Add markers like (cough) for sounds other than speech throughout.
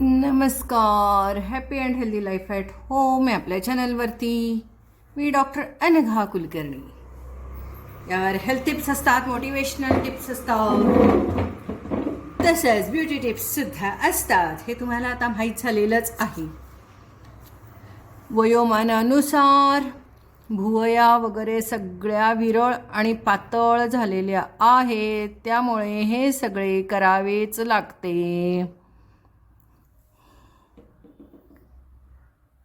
नमस्कार. Happy and healthy life at home आपल्या चॅनलवरती मी डॉक्टर अनघा कुलकर्णी. यावर हेल्थ टिप्स असतात मोटिवेशनल टिप्स असतात. तसंच ब्युटी टिप्ससुद्धा असतात. हे तुम्हाला आता माहीत झालेलंच आहे. वयोमानानुसार भुवया वगैरे सगळ्या विरळ आणि पातळ झालेल्या आहेत. त्यामुळे हे सगळे करावेच लागते.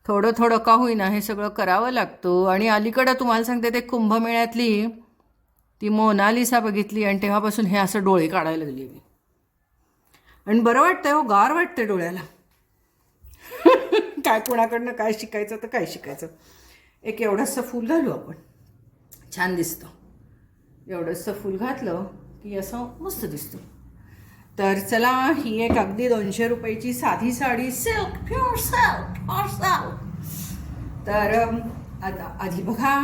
थोडं थोडं का होईना हे सगळं करावं लागतं. आणि अलीकडं तुम्हाला सांगते ते कुंभमेळ्यातली ती मोनालिसा बघितली आणि तेव्हापासून हे असं डोळे काढायला लागले मी. आणि बरं वाटतंय हो गार वाटतंय डोळ्याला. काय कोणाकडनं काय शिकायचं तर काय शिकायचं. एक एवढंसं फूल घालू आपण. छान दिसतं. एवढंसं फूल घातलं की असं मस्त दिसतं. तर चला ही एक अगदी दोनशे रुपयाची साधी sari. Silk pure silk pure silk तर आता आधी बघा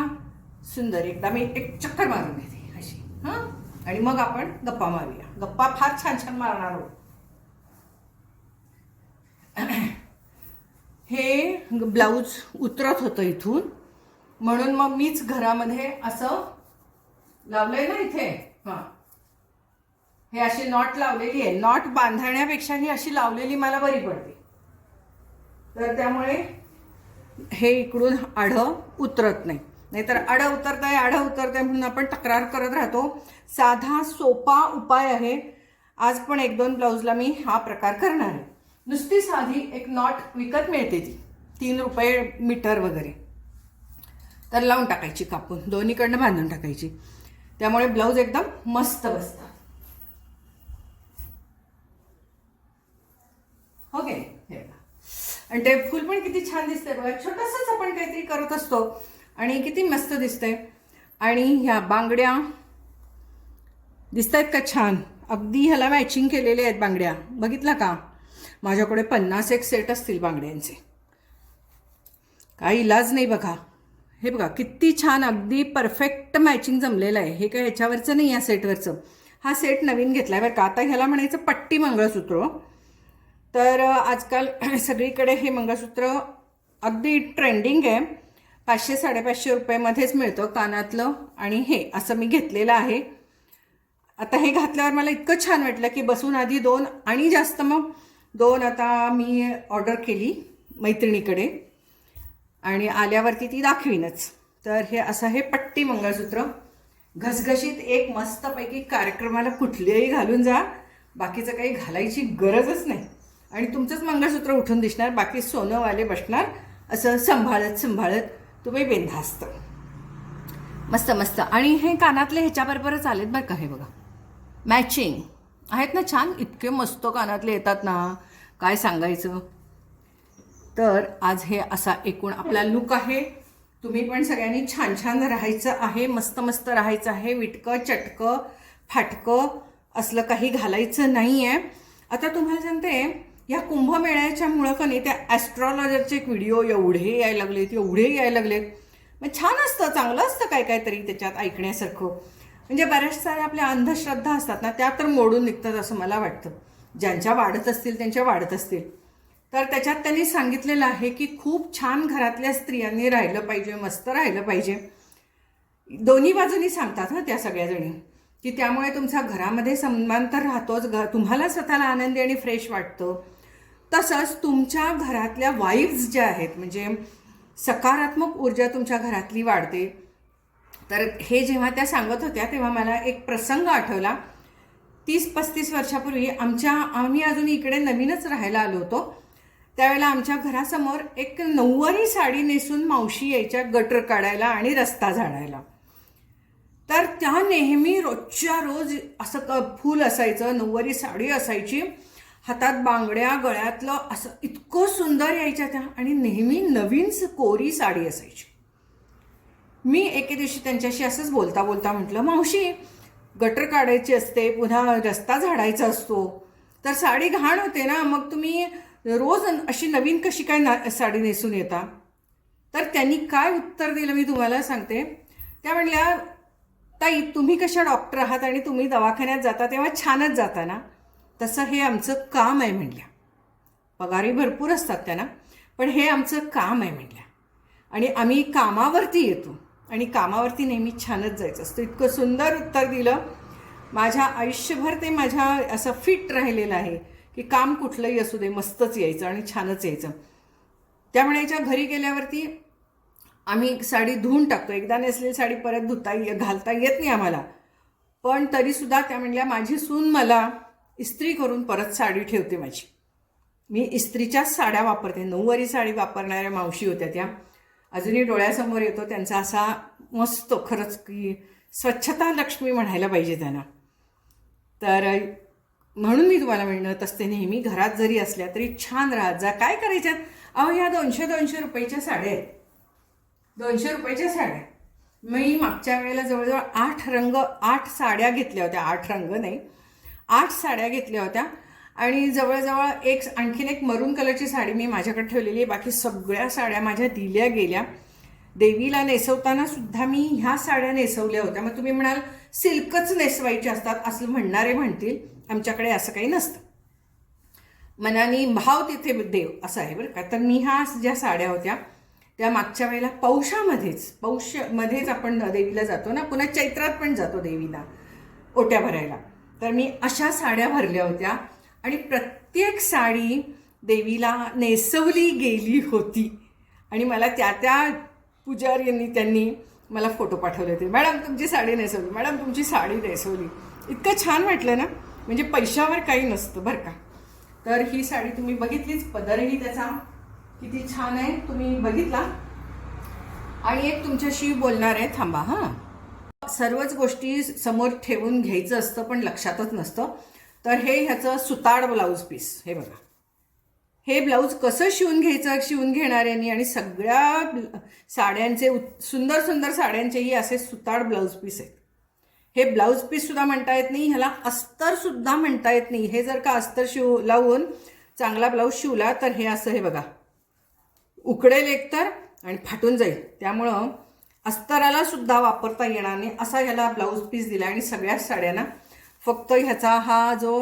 सुंदर एकदा मी एक चक्कर मारून घेते अशी हां? आणि मग आपण गप्पा मारूया. गप्पा फार छान छान मारणार आहोत. (clears throat) हे ब्लाऊज उतरत होतं इथून. म्हणून मग मीच घरामध्ये असं लावलंय ना इथे. हां. हे अशी नॉट लावलेली आहे. नॉट बांधण्यापेक्षा ही अशी लावलेली मला बरी पडते. तर त्यामुळे हे इकडून आढं उतरत नाही. नाहीतर आडं उतरत आहे आडं उतरत आहे म्हणून आपण तक्रार करत राहतो. साधा सोपा उपाय आहे. आज पण एक दोन ब्लाऊजला मी हा प्रकार करणार आहे. नुसती साधी एक नॉट विकत मिळते ती. तीन रुपये मीटर वगैरे. तर लावून टाकायची कापून. दोन्हीकडनं बांधून टाकायची. त्यामुळे ब्लाऊज एकदम मस्त बसतात. ओके हे बघा. आणि ते फुल पण किती छान दिसतंय बघा. छोटंसंच आपण काहीतरी करत असतो आणि किती मस्त दिसतंय. आणि ह्या बांगड्या दिसत आहेत का छान? अगदी ह्याला मॅचिंग केलेले आहेत बांगड्या. बघितला का? माझ्याकडे पन्नास एक सेट असतील बांगड्यांचे. काही इलाज नाही बघा. हे बघा किती छान अगदी परफेक्ट मॅचिंग जमलेलं आहे. हे काय ह्याच्यावरचं नाही या सेटवरचं हा सेट नवीन घेतला आहे बरं का? आता ह्याला म्हणायचं पट्टी मंगळसूत्र. हो. तर आजकाल (clears throat) सगळीकडे हे मंगळसूत्र अगदी ट्रेंडिंग आहे. पाचशे साडेपाचशे रुपयेमध्येच मिळतं कानातलं आणि हे असं मी घेतलेलं आहे. आता हे घातल्यावर मला इतकं छान वाटलं की बसून आधी दोन आणि जास्त मग दोन आता मी ऑर्डर केली मैत्रिणीकडे आणि आल्यावरती ती दाखवीनच. तर हे असं हे पट्टी मंगळसूत्र. घसघशीत एक मस्तपैकी कार्यक्रमाला कुठलेही घालून जा. बाकीचं काही घालायची गरजच नाही. आणि तुमचंच मंगळसूत्र उठून दिसणार बाकी सोनंवाले बसणार असं सांभाळत सांभाळत तुम्ही बेंधास्त मस्त मस्त. आणि हे कानातले ह्याच्याबरोबरच आलेत बरं का हे बघा. मॅचिंग आहेत ना छान? इतके मस्त कानातले येतात ना. काय सांगायचं? तर आज हे असा एकूण आपला लुक आहे. तुम्ही पण सगळ्यांनी छान छान राहायचं आहे. मस्त मस्त राहायचं आहे. विटकं चटकं फाटकं असलं काही घालायचं नाही आहे आता तुम्हाला सांगते या कुंभमेळ्याच्यामुळं का नाही त्या ॲस्ट्रॉलॉजरचे एक व्हिडिओ एवढे यायला लागलेत एवढे यायला लागलेत मग छान असतं चांगलं असतं काय काय तरी त्याच्यात ऐकण्यासारखं. म्हणजे बऱ्याच साऱ्या आपल्या अंधश्रद्धा असतात ना त्या तर मोडून निघतात असं मला वाटतं. ज्यांच्या वाढत असतील त्यांच्या वाढत असतील. तर त्याच्यात त्यांनी सांगितलेलं आहे की खूप छान घरातल्या स्त्रियांनी राहिलं पाहिजे मस्त राहिलं पाहिजे. दोन्ही बाजूनी सांगतात हं त्या सगळ्याजणी की त्यामुळे तुमचा घरामध्ये सन्मान तर राहतोच घ तुम्हाला स्वतःला आनंदी आणि फ्रेश वाटतं. तसंच तुमच्या घरातल्या वाईब्स ज्या आहेत म्हणजे सकारात्मक ऊर्जा तुमच्या घरातली वाढते. तर हे जेव्हा त्या सांगत होत्या तेव्हा मला एक प्रसंग आठवला. तीस पस्तीस वर्षापूर्वी आमच्या आम्ही अजून इकडे नवीनच राहायला आलो होतो. त्यावेळेला आमच्या घरासमोर एक नऊवारी साडी नेसून मावशी यायच्या गटर काढायला आणि रस्ता झाडायला तर त्या नेहमी रोजच्या रोज असं क फूल असायचं नऊवारी साडी असायची. हातात बांगड्या गळ्यातलं असं इतकं सुंदर यायच्या त्या आणि नेहमी नवीन कोरी साडी असायची. मी एके दिवशी त्यांच्याशी असंच बोलता बोलता म्हटलं मावशी गटर काढायची असते पुन्हा रस्ता झाडायचा असतो. तर साडी घाण होते ना मग तुम्ही रोज अशी नवीन कशी काय ना साडी नेसून येता? तर त्यांनी काय उत्तर दिलं मी तुम्हाला सांगते. त्या म्हणल्या ताई तुम्ही कशा डॉक्टर आहात आणि तुम्ही दवाखान्यात जाता तेव्हा छानच जाता ना? तसं हे आमचं काम आहे म्हणल्या. पगारही भरपूर असतात त्यांना पण हे आमचं काम आहे म्हणल्या. आणि आम्ही कामावरती येतो. आणि कामावरती नेहमी छानच जायचं असतं. इतकं सुंदर उत्तर दिलं. माझ्या आयुष्यभर ते माझ्या असं फिट राहिलेलं आहे की काम कुठलंही असू दे मस्तच यायचं आणि छानच यायचं. त्यामुळे याच्या घरी गेल्यावरती आम्ही साडी धुवून टाकतो. एकदा नेसलेली साडी परत धुता ये घालता येत नाही आम्हाला. पण तरीसुद्धा त्या म्हणल्या माझी सून मला इस्त्री करून परत साडी ठेवते माझी. मी इस्त्रीच्याच साड्या वापरते. नऊवारी साडी वापरणाऱ्या मावशी होत्या त्या. अजूनही डोळ्यासमोर येतो. त्यांचा असा मस्त खरंच की स्वच्छता लक्ष्मी म्हणायला पाहिजे त्यांना. तर म्हणून मी तुम्हाला म्हणत असते नेहमी घरात जरी असल्या तरी छान राहत जा. काय करायच्यात अहो ह्या दोनशे दोनशे रुपयाच्या साड्या आहेत. दोनशे रुपयाच्या साड्या. मी मागच्या वेळेला जवळजवळ आठ रंग आठ साड्या घेतल्या होत्या. आठ रंग नाही. आठ साड्या घेतल्या होत्या. आणि जवळजवळ एक आणखीन एक मरून कलरची साडी मी माझ्याकडे ठेवलेली आहे. बाकी सगळ्या साड्या माझ्या दिल्या गेल्या. देवीला नेसवताना सुद्धा मी ह्या साड्या नेसवल्या होत्या. मग तुम्ही म्हणाल सिल्कच नेसवायच्या असतात असं म्हणणारे म्हणतील. आमच्याकडे असं काही नसतं. मनाने भाव तिथे देव असं आहे बरं का. तर मी ह्या ज्या साड्या होत्या त्या मागच्या वेळेला पौषामध्येच पौषमध्येच आपण देवीला जातो ना. पुन्हा चैत्रात पण जातो देवीला ओट्या भरायला. तर मी अशा साड्या भरल्या होत्या. आणि प्रत्येक साडी देवीला नेसवली गेली होती. आणि मला त्या त्या पुजारींनी त्यांनी मला फोटो पाठवले होते. मॅडम तुमची साडी नेसवली. मॅडम तुमची साडी नेसवली. इतकं छान वाटलं ना? म्हणजे पैशावर काही नसतं बरं का? तर ही साडी तुम्ही बघितलीच. पदरही त्याचा किती छान आहे. तुम्ही बघितला? आणि एक तुमच्याशी बोलणार आहे. थांबा हां. सर्वच गोष्टी समोर ठेवून घ्यायचं असतं पण लक्षातच नसतं. तर हे ह्याचं सुताड ब्लाऊज पीस हे बघा. हे ब्लाऊज कसं शिवून घ्यायचं शिवून घेणाऱ्यांनी आणि सगळ्या साड्यांचे सुंदर सुंदर साड्यांचेही असे सुताड ब्लाऊज पीस आहेत. हे ब्लाऊज पीस सुद्धा म्हणता येत नाही ह्याला अस्तर सुद्धा म्हणता येत नाही. हे जर का अस्तर शिव लावून चांगला ब्लाऊज शिवला तर हे असं हे बघा. उकडेल एकतर आणि फाटून जाईल. त्यामुळं अस्तराला सुद्धा वापरता येणार नाही असा ह्याला ब्लाऊज पीस दिला आणि सगळ्याच साड्यांना फक्त ह्याचा हा जो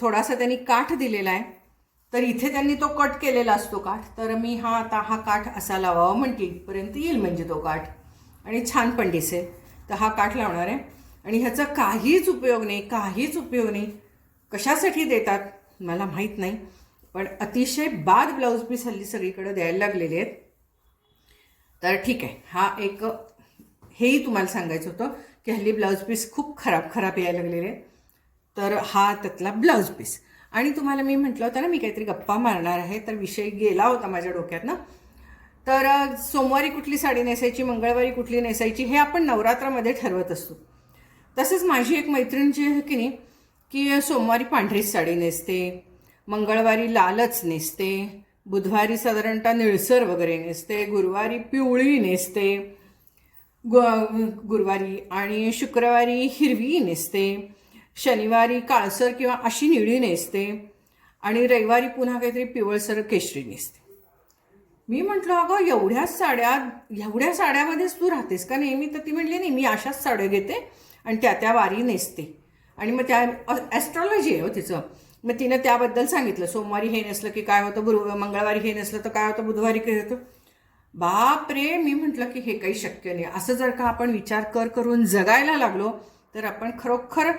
थोडासा त्यांनी काठ दिलेला आहे तर इथे त्यांनी तो कट केलेला असतो काठ. तर मी हा आता हा काठ असा लावावा म्हणते येईल म्हणजे तो काठ. आणि छान पण दिसेल. तर हा काठ लावणार आहे. आणि ह्याचा काहीच उपयोग नाही काहीच उपयोग नाही. कशासाठी देतात मला माहीत नाही. पण अतिशय बाद ब्लाऊज पीस हल्ली सगळीकडे द्यायला लागलेले आहेत. तर ठीक आहे. हा एक हेही तुम्हाला सांगायचं होतं की हल्ली ब्लाऊज पीस खूप खराब खराब यायला लागलेले तर हा त्यातला ब्लाऊज पीस. आणि तुम्हाला मी म्हटलं होतं ना मी काहीतरी गप्पा मारणार आहे तर विषय गेला होता माझ्या डोक्यात ना तर सोमवारी कुठली साडी नेसायची मंगळवारी कुठली नेसायची हे आपण नवरात्रामध्ये ठरवत असतो. तसंच माझी एक मैत्रीण जी आहे की नाही की सोमवारी पांढरीच साडी नेसते मंगळवारी लालच नेसते बुधवारी साधारणतः निळसर वगैरे नेसते गुरुवारी पिवळी नेसते गु गुरुवारी आणि शुक्रवारी हिरवी नेसते शनिवारी काळसर किंवा अशी निळी नेसते आणि रविवारी पुन्हा काहीतरी पिवळसर केशरी नेसते. मी म्हटलं अगं एवढ्याच साड्या एवढ्या साड्यामध्येच तू राहतेस का? नेहमी तर ती म्हटली नाही मी अशाच साड्या घेते आणि त्या त्या वारी नेसते. आणि मग त्या ॲस्ट्रॉलॉजी आहे हो तिचं. मग तिनं त्याबद्दल सांगितलं सोमवारी हे नसलं की काय होतं गुरु मंगळवारी हे नसलं तर काय होतं बुधवारी काय होतं? बाप रे मी म्हटलं की हे काही शक्य नाही. असं जर का आपण विचार कर करून जगायला लागलो तर आपण खरोखर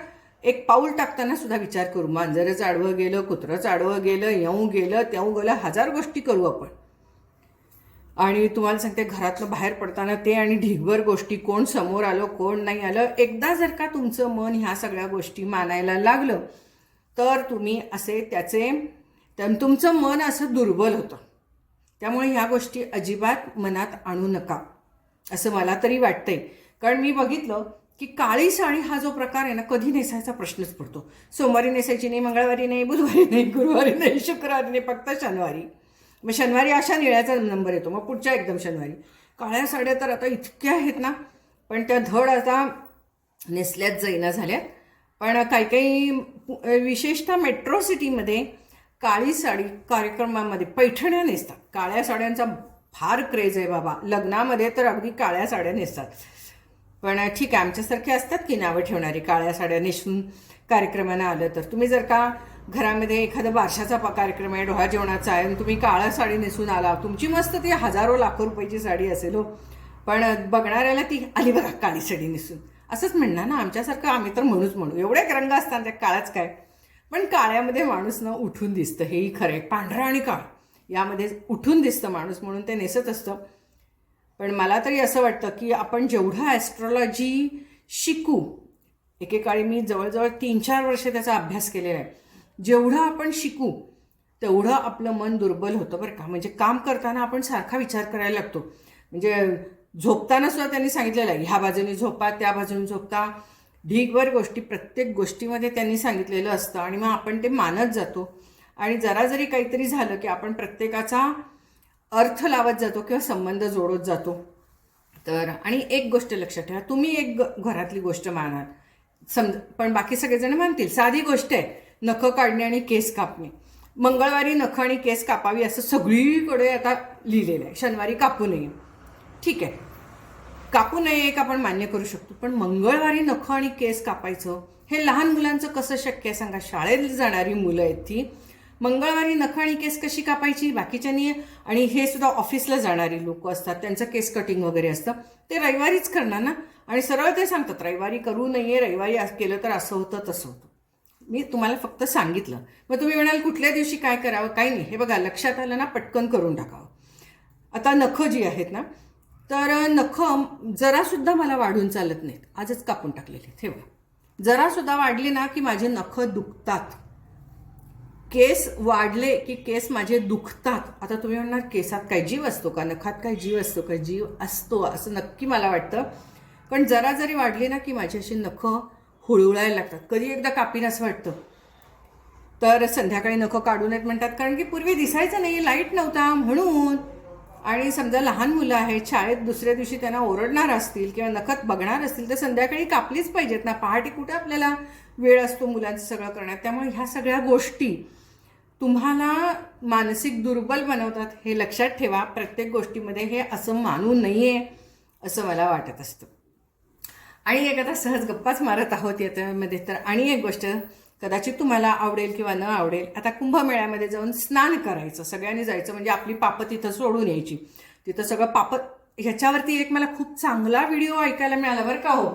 एक पाऊल टाकताना सुद्धा विचार करू. मांजरं चाडवं गेलं कुत्रं चाडवं गेलं येऊ गेलं तेऊ गेलं हजार गोष्टी करू आपण. आणि तुम्हाला सांगते घरातलं बाहेर पडताना ते आणि ढिगभर गोष्टी कोण समोर आलं कोण नाही आलं एकदा जर का तुमचं मन ह्या सगळ्या गोष्टी मानायला लागलं तर तुम्ही असे त्याचे तर तुमचं मन असं दुर्बल होतं. त्यामुळे ह्या गोष्टी अजिबात मनात आणू नका असं मला तरी वाटतंय. कारण मी बघितलं की काळी साडी हा जो प्रकार आहे ना कधी नेसायचा प्रश्नच पडतो. सोमवारी नेसायची नाही मंगळवारी नाही बुधवारी नाही गुरुवारी नाही शुक्रवारी नाही फक्त शनिवारी. मग शनिवारी अशा निळ्याचा नंबर येतो मग पुढच्या एकदम शनिवारी. काळ्या साड्या तर आता इतक्या आहेत ना पण त्या धड आता नेसल्याच जाईना झाल्यात. पण काही काही विशेषतः मेट्रो सिटीमध्ये काळी साडी कार्यक्रमामध्ये पैठण्या नेसतात. काळ्या साड्यांचा फार क्रेज आहे बाबा. लग्नामध्ये तर अगदी काळ्या साड्या नेसतात. पण ठीक आहे आमच्यासारखे असतात की नावं ठेवणारी? काळ्या साड्या नेसून कार्यक्रमांना आलं तर. तुम्ही जर का घरामध्ये एखादा बारशाचा प- कार्यक्रम आहे डोहा जेवणाचा आहे आणि तुम्ही काळा साडी नेसून आला तुमची मस्त ती हजारो लाखो रुपयाची साडी असेल हो. पण बघणाऱ्याला ती आली बघा काळी साडी नेसून. असंच म्हणणार ना आमच्यासारखं आम्ही तर म्हणूच म्हणू. एवढे रंग असतात त्या काळाच काय? पण काळ्यामध्ये माणूस ना उठून दिसतं. हेही खरं आहे. पांढरा आणि काळ. यामध्ये उठून दिसतं माणूस म्हणून ते नेसत असतं. पण मला तरी असं वाटतं की आपण जेवढं ॲस्ट्रॉलॉजी शिकू एकेकाळी मी जवळजवळ तीन चार वर्ष त्याचा अभ्यास केलेला आहे. जेवढं आपण शिकू तेवढं आपलं मन दुर्बल होतं बरं का. म्हणजे काम करताना आपण सारखा विचार करायला लागतो. म्हणजे झोपताना सुद्धा त्यांनी सांगितलेलं आहे ह्या बाजूने झोपा त्या बाजूने झोपता. ढीकभर गोष्टी प्रत्येक गोष्टीमध्ये त्यांनी सांगितलेलं असतं आणि मग आपण ते मानत जातो. आणि जरा जरी काहीतरी झालं की आपण प्रत्येकाचा अर्थ लावत जातो किंवा संबंध जोडत जातो. तर आणि एक गोष्ट लक्षात ठेवा तुम्ही एक ग- घरातली गोष्ट मानाल समज पण बाकी सगळेजण मानतील साधी गोष्ट आहे नखं काढणे आणि केस कापणे. मंगळवारी नखं आणि केस कापावी असं सगळीकडे आता लिहिलेलं आहे. शनिवारी कापू नये. ठीक आहे. कापू नये एक आपण मान्य करू शकतो. पण मंगळवारी नखं आणि केस कापायचं हे लहान मुलांचं कसं शक्य आहे सांगा? शाळेत जाणारी मुलं आहेत ती. मंगळवारी नखं आणि केस कशी कापायची? बाकीच्यांनी आणि हे सुद्धा ऑफिसला जाणारी लोक असतात. त्यांचं केस कटिंग वगैरे असतं. ते रविवारीच करणार ना? आणि सरळ ते सांगतात रविवारी करू नये रविवारी केलं तर असं होतं तसं होतं. मी तुम्हाला फक्त सांगितलं. मग तुम्ही म्हणाल कुठल्या दिवशी काय करावं? काही नाही. हे बघा लक्षात आलं ना पटकन करून टाकावं. आता नखं जी आहेत ना तर नखं जरासुद्धा मला वाढून चालत नाहीत. आजच कापून टाकलेले आहेत जरासुद्धा वाढली ना की माझे नखं दुखतात. केस वाढले की केस माझे दुखतात. आता तुम्ही म्हणणार केसात काय जीव असतो का? नखात काय जीव असतो का? जीव असतो असं नक्की मला वाटतं. पण जरा जरी वाढली ना की माझी अशी नखं हुळहुळायला लागतात. कधी एकदा कापीन असं वाटतं. तर संध्याकाळी नखं काढू नयेत म्हणतात. कारण की पूर्वी दिसायचं नाही लाइट नव्हता म्हणून आणि समजा लहान मुलं आहेत शाळेत दुसऱ्या दिवशी त्यांना ओरडणार असतील किंवा नखत बघणार असतील तर संध्याकाळी कापलीच पाहिजेत ना. पहाटे कुठे आपल्याला वेळ असतो मुलांचं सगळं करण्यात? त्यामुळे ह्या सगळ्या गोष्टी तुम्हाला मानसिक दुर्बल बनवतात हे लक्षात ठेवा. प्रत्येक गोष्टीमध्ये हे असं मानू नये असं मला वाटत असतं. आणि एक आता सहज गप्पाच मारत आहोत याच्यामध्ये तर. आणि एक गोष्ट कदाचित तुम्हाला आवडेल किंवा न आवडेल आता कुंभमेळ्यामध्ये जाऊन स्नान करायचं सगळ्यांनी जायचं म्हणजे आपली पापं तिथं सोडून यायची. तिथं सगळं पाप ह्याच्यावरती एक मला खूप चांगला व्हिडिओ ऐकायला मिळाला बरं का हो.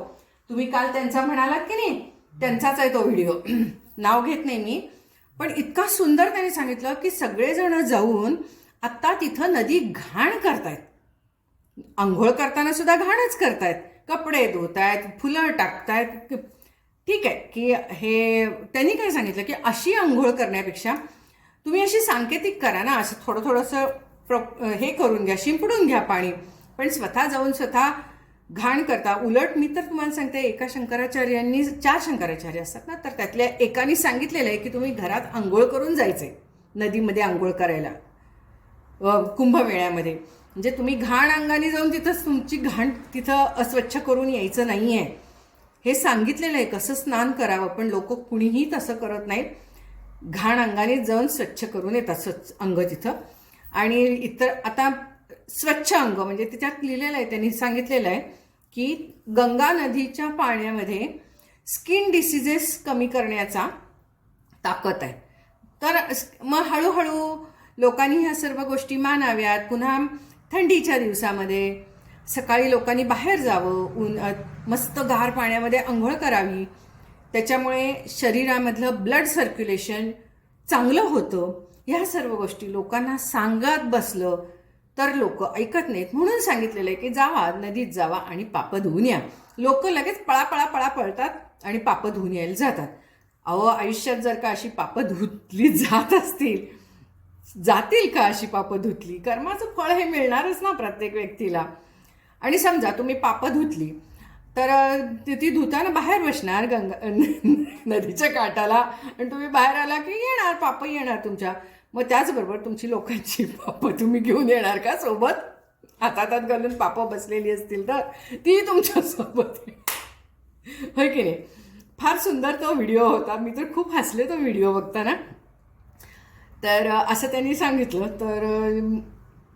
तुम्ही काल त्यांचा म्हणालात की नाही त्यांचाच आहे तो व्हिडिओ. (clears throat) नाव घेत नाही मी पण इतका सुंदर त्यांनी सांगितलं की सगळेजण जाऊन आत्ता तिथं नदी घाण करतायत. आंघोळ करताना सुद्धा घाणच करतायत. कपडे धुतायत फुलं टाकतायत ठीक आहे की हे त्यांनी काय सांगितलं की अशी आंघोळ करण्यापेक्षा तुम्ही अशी सांकेतिक करा ना असं थोडं थोडंसं प्र हे करून घ्या शिंपडून घ्या पाणी पण स्वतः जाऊन स्वतः घाण करता. उलट मी तर तुम्हाला सांगते एका शंकराचार्यांनी चार शंकराचार्य असतात ना तर त्यातल्या एकाने सांगितलेलं आहे की तुम्ही घरात आंघोळ करून जायचंय नदीमध्ये आंघोळ करायला कुंभमेळ्यामध्ये. म्हणजे तुम्ही घाण अंगाने जाऊन तिथं तुमची घाण तिथं अस्वच्छ करून यायचं नाही आहे हे सांगितलेलं आहे कसं स्नान करावं पण लोक कुणीही तसं करत नाहीत. घाण अंगाने जाऊन स्वच्छ करून येतात स्वच्छ अंग तिथं. आणि इतर आता स्वच्छ अंग म्हणजे त्याच्यात लिहिलेलं आहे त्यांनी सांगितलेलं आहे की गंगा नदीच्या पाण्यामध्ये स्किन डिसिजेस कमी करण्याचा ताकद आहे. तर मग हळूहळू लोकांनी ह्या सर्व गोष्टी मानाव्यात. पुन्हा थंडीच्या दिवसामध्ये सकाळी लोकांनी बाहेर जावं ऊन मस्त गार पाण्यामध्ये आंघोळ करावी. त्याच्यामुळे शरीरामधलं ब्लड सर्क्युलेशन चांगलं होतं. ह्या सर्व गोष्टी लोकांना सांगत बसलं तर लोक ऐकत नाहीत. म्हणून सांगितलेलं आहे की जावा नदीत जावा आणि पापं धुवून या. लोक लगेच पळा पळा पळा पळतात आणि पापं धुवून यायला जातात. अहो आयुष्यात जर का अशी पापं धुतली जात असतील जातील का अशी पापं धुतली? कर्माचं फळ हे मिळणारच ना प्रत्येक व्यक्तीला. आणि समजा तुम्ही पापं धुतली तर ती ती धुताना बाहेर बसणार गंगा नदीच्या काठाला. आणि तुम्ही बाहेर आला की येणार पापं येणार तुमच्या. मग त्याचबरोबर तुमची लोकांची (laughs) पापं तुम्ही घेऊन येणार का सोबत? हातात घालून पापं बसलेली असतील तर ती तुमच्यासोबत होय की नाही? फार सुंदर तो व्हिडिओ होता. मी तर खूप हसले तो व्हिडिओ बघताना. तर असं त्यांनी सांगितलं. तर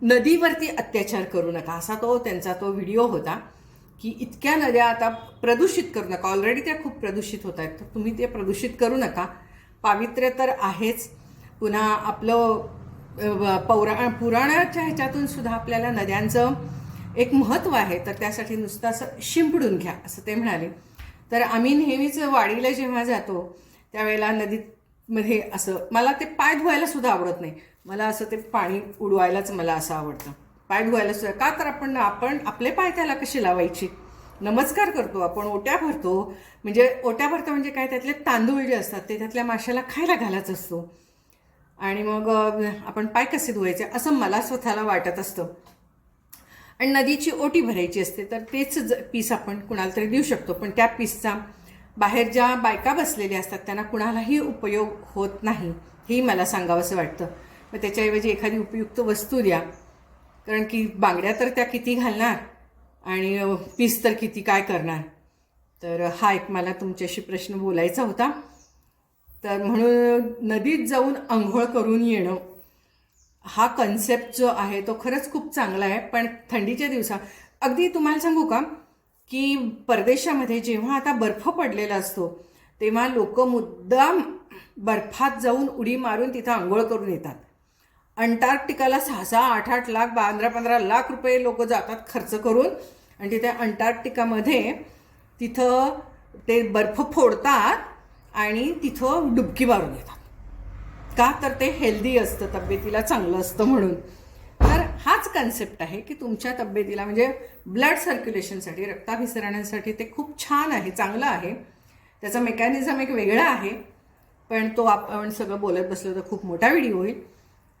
नदीवरती अत्याचार करू नका. असा तो त्यांचा तो व्हिडिओ होता की इतक्या नद्या आता प्रदूषित करू नका. ऑलरेडी त्या खूप प्रदूषित होत आहेत. तर तुम्ही ते प्रदूषित करू नका. पावित्र्य तर आहेच. पुन्हा आपलं पौरा पुराणाच्या ह्याच्यातून सुद्धा आपल्याला नद्यांचं एक महत्त्व आहे. तर त्यासाठी नुसतं असं शिंपडून घ्या असं ते म्हणाले. तर आम्ही नेहमीच वाडीला जेव्हा जातो त्यावेळेला नदीमध्ये असं मला ते पाय धुवायला सुद्धा आवडत नाही. मला असं ते पाणी उडवायलाच मला असं आवडतं. पाय धुवायला सुद्धा. का तर आपण आपण आपले पाय त्याला कशी लावायची? नमस्कार करतो आपण ओट्या भरतो. म्हणजे ओट्या भरतो म्हणजे काय? त्यातले तांदूळ जे असतात ते त्यातल्या माशाला खायला घालायचं असतो. आणि मग आपण पाय कसे धुवायचे असं मला स्वतःला वाटत असतं. आणि नदीची ओटी भरायची असते तर तेच ज- पीस आपण कुणाला तरी देऊ शकतो. पण त्या पीसचा बाहेर ज्या बायका बसलेल्या असतात त्यांना कुणालाही उपयोग होत नाही. हेही मला सांगावंसं वाटतं. मग त्याच्याऐवजी एखादी उपयुक्त वस्तू द्या. कारण की बांगड्या तर त्या किती घालणार? आणि पीस तर किती काय करणार? तर हा एक मला तुमच्याशी प्रश्न बोलायचा होता. तर म्हणून नदीत जाऊन आंघोळ करून येणं हा कन्सेप्ट जो आहे तो खरंच खूप चांगला आहे. पण थंडीच्या दिवसात अगदी तुम्हाला सांगू का की परदेशामध्ये जेव्हा आता बर्फ पडलेला असतो तेव्हा लोक मुद्दाम बर्फात जाऊन उडी मारून तिथं आंघोळ करून येतात. अंटार्क्टिकाला सहा सहा आठ आठ लाख पंधरा पंधरा लाख रुपये लोक जातात खर्च करून. आणि तिथे अंटार्क्टिकामध्ये तिथं ते बर्फ फोडतात आणि तिथं डुबकी मारून येतात का? तर ते हेल्दी असतं तब्येतीला चांगलं असतं म्हणून. तर हाच कन्सेप्ट आहे की तुमच्या तब्येतीला म्हणजे ब्लड सर्क्युलेशनसाठी रक्ताभिसरण्यासाठी ते खूप छान आहे चांगलं आहे. त्याचा मेकॅनिझम एक वेगळा आहे पण तो आपण सगळं बोलत बसलो तर खूप मोठा व्हिडिओ होईल.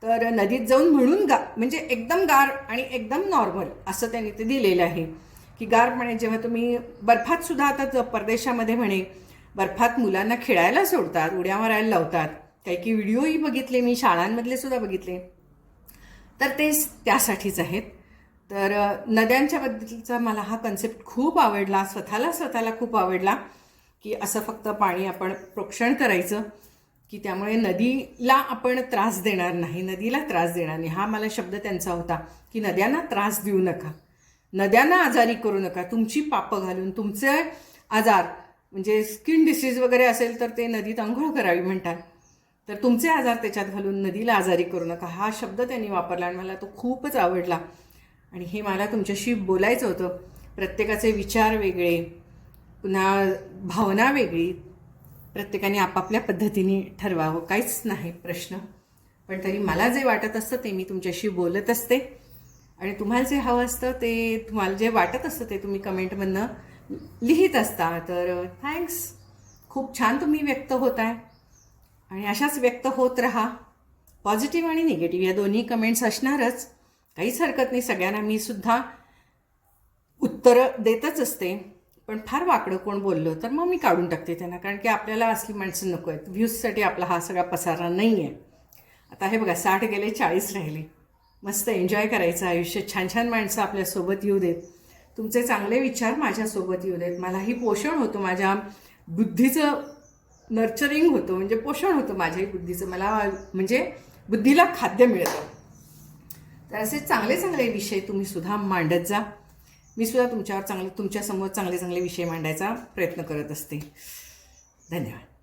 तर नदीत जाऊन म्हणून गा म्हणजे एकदम गार आणि एकदम नॉर्मल असं त्यांनी ते दिलेलं आहे. की गार म्हणे जेव्हा तुम्ही बर्फात सुद्धा आता परदेशामध्ये म्हणे बर्फात मुलांना खेळायला सोडतात उड्या मारायला लावतात काही की व्हिडिओही बघितले मी शाळांमधले सुद्धा बघितले. तर ते त्यासाठीच आहेत. तर नद्यांच्या बद्दलचा मला हा कन्सेप्ट खूप आवडला स्वतःला स्वतःला खूप आवडला की असं फक्त पाणी आपण प्रोक्षण करायचं. की त्यामुळे नदीला आपण त्रास देणार नाही नदीला त्रास देणार नाही. हा मला शब्द त्यांचा होता की नद्यांना त्रास देऊ नका. नद्यांना आजारी करू नका. तुमची पापं घालून तुमचे आजार म्हणजे स्किन डिसीज वगैरे असेल तर ते नदीत आंघोळ करावी म्हणतात. तर तुमचे आजार त्याच्यात घालून नदीला आजारी करू नका. हा शब्द त्यांनी वापरला आणि मला तो खूपच आवडला. आणि हे मला तुमच्याशी बोलायचं होतं. प्रत्येकाचे विचार वेगळे पुन्हा भावना वेगळी. प्रत्येकाने आपापल्या पद्धतीने ठरवावं काहीच नाही प्रश्न. पण तरी मला जे वाटत असतं ते मी तुमच्याशी बोलत असते. आणि तुम्हाला जे हवं असतं ते तुम्हाला जे वाटत असतं ते तुम्ही कमेंटमधनं लिहित असता. तर थँक्स खूप छान तुम्ही व्यक्त होत आहे आणि अशाच व्यक्त होत राहा. पॉझिटिव्ह आणि निगेटिव्ह या दोन्ही कमेंट्स असणारच. काहीच हरकत नाही. सगळ्यांना मी सुद्धा उत्तरं देतच असते. पण फार वाकडं कोण बोललं तर मग मी काढून टाकते त्यांना कारण की आपल्याला असली माणसं नको आहेत. व्ह्यूजसाठी आपला हा सगळा पसारा नाही आहे आता हे बघा साठ गेले चाळीस राहिले. मस्त एन्जॉय करायचं आयुष्य. छान छान माणसं आपल्यासोबत येऊ देत. तुमचे चांगले विचार माझ्यासोबत येऊ देत. मलाही पोषण होतं माझ्या बुद्धीचं नर्चरिंग होतं म्हणजे पोषण होतं माझ्याही बुद्धीचं. मला म्हणजे बुद्धीला खाद्य मिळतं. तर असे चांगले चांगले विषय तुम्ही सुद्धा मांडत जा. मी सुद्धा तुमच्यावर चांगले तुमच्यासमोर चांगले चांगले विषय मांडायचा प्रयत्न करत असते. धन्यवाद.